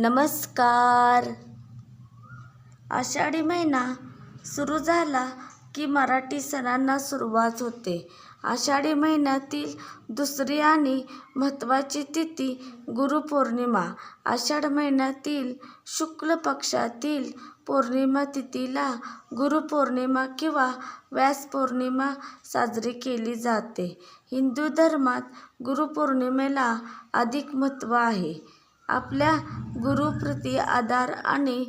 नमस्कार. आषाढी महिना सुरू झाला की मराठी सणांना सुरुवात होते. आषाढी महिन्यातील दुसरी आणि महत्त्वाची तिथी गुरुपौर्णिमा. आषाढ महिन्यातील शुक्ल पक्षातील पौर्णिमा तिथीला गुरुपौर्णिमा किंवा व्यास पौर्णिमा साजरी केली जाते. हिंदू धर्मात गुरुपौर्णिमेला अधिक महत्त्व आहे. आपल्या गुरुप्रती आदर आणि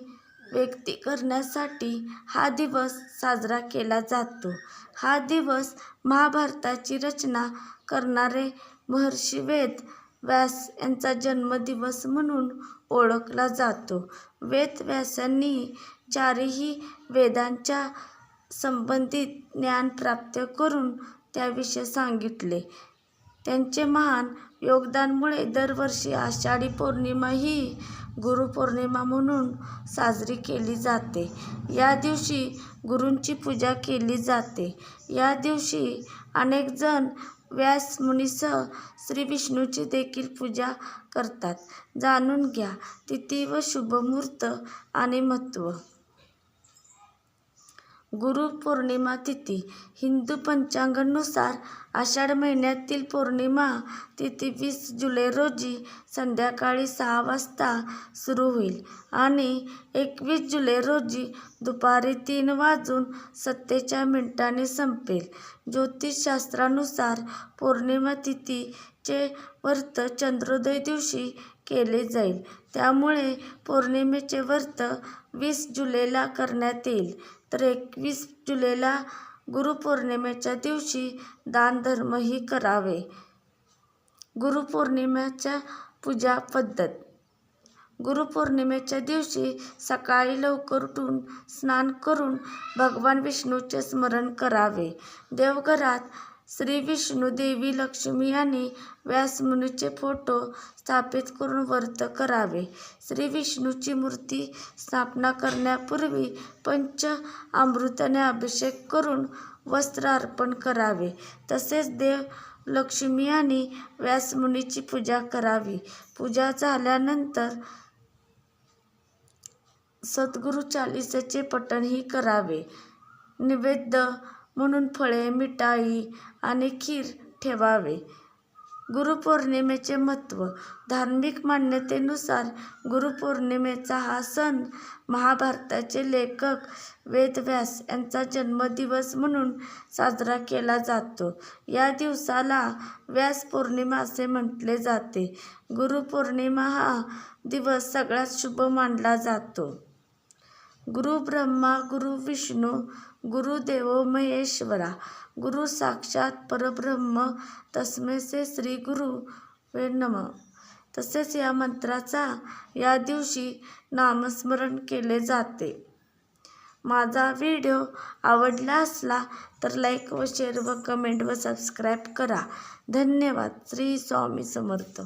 व्यक्ती करण्यासाठी हा दिवस साजरा केला जातो. हा दिवस महाभारताची रचना करणारे महर्षी वेद व्यास यांचा जन्मदिवस म्हणून ओळखला जातो. वेद व्यासांनी चारही वेदांच्या संबंधित ज्ञान प्राप्त करून त्याविषयी सांगितले. त्यांचे महान योगदानामुळे दरवर्षी आषाढी पौर्णिमा ही गुरुपौर्णिमा म्हणून साजरी केली जाते. या दिवशी गुरूंची पूजा केली जाते. या दिवशी अनेकजण व्यास मुनीसह श्री विष्णूची देखील पूजा करतात. जाणून घ्या तिथी व शुभमुहूर्त आणि महत्त्व. गुरुपौर्णिमा तिथी. हिंदू पंचांगानुसार आषाढ महिन्यातील पौर्णिमा तिथी वीस जुलै रोजी संध्याकाळी सहा वाजता सुरू होईल आणि एकवीस जुलै रोजी दुपारी तीन वाजून सत्तेच्या मिनिटांनी संपेल. ज्योतिषशास्त्रानुसार पौर्णिमा तिथीचे व्रत चंद्रोदय दिवशी केले जाईल. त्यामुळे पौर्णिमेचे व्रत वीस जुलैला करण्यात येईल. तर एकवीस जुलैला गुरुपौर्णिमेच्या दिवशी दानधर्मही करावे. गुरुपौर्णिमेच्या पूजा पद्धत. गुरुपौर्णिमेच्या दिवशी सकाळी लवकर उठून स्नान करून भगवान विष्णूचे स्मरण करावे. देवघरात श्री विष्णू देवी लक्ष्मी आणि व्यासमुनीचे फोटो स्थापित करून व्रत करावे. श्री विष्णूची मूर्ती स्थापना करण्यापूर्वी पंच अमृताने अभिषेक करून वस्त्र अर्पण करावे. तसेच देव लक्ष्मी आणि व्यासमुनीची पूजा करावी. पूजा झाल्यानंतर सद्गुरू चालीसाचे पठणही करावे. निवेद्य म्हणून फळे मिठाई आणि खीर ठेवावे. गुरुपौर्णिमेचे महत्त्व. धार्मिक मान्यतेनुसार गुरुपौर्णिमेचा हा सण महाभारताचे लेखक वेदव्यास यांचा जन्मदिवस म्हणून साजरा केला जातो. या दिवसाला व्यास पौर्णिमा असे म्हटले जाते. गुरुपौर्णिमा हा दिवस सगळ्यात शुभ मानला जातो. गुरु ब्रह्मा गुरु विष्णू गुरुदेवो महेश्वरा गुरु साक्षात परब्रह्म तस्मै से श्री गुरु वे नम. तसेच या मंत्राचा या दिवशी नामस्मरण केले जाते. माझा व्हिडिओ आवडला असला तर लाईक व शेअर व कमेंट व सबस्क्राईब करा. धन्यवाद. श्री स्वामी समर्थ.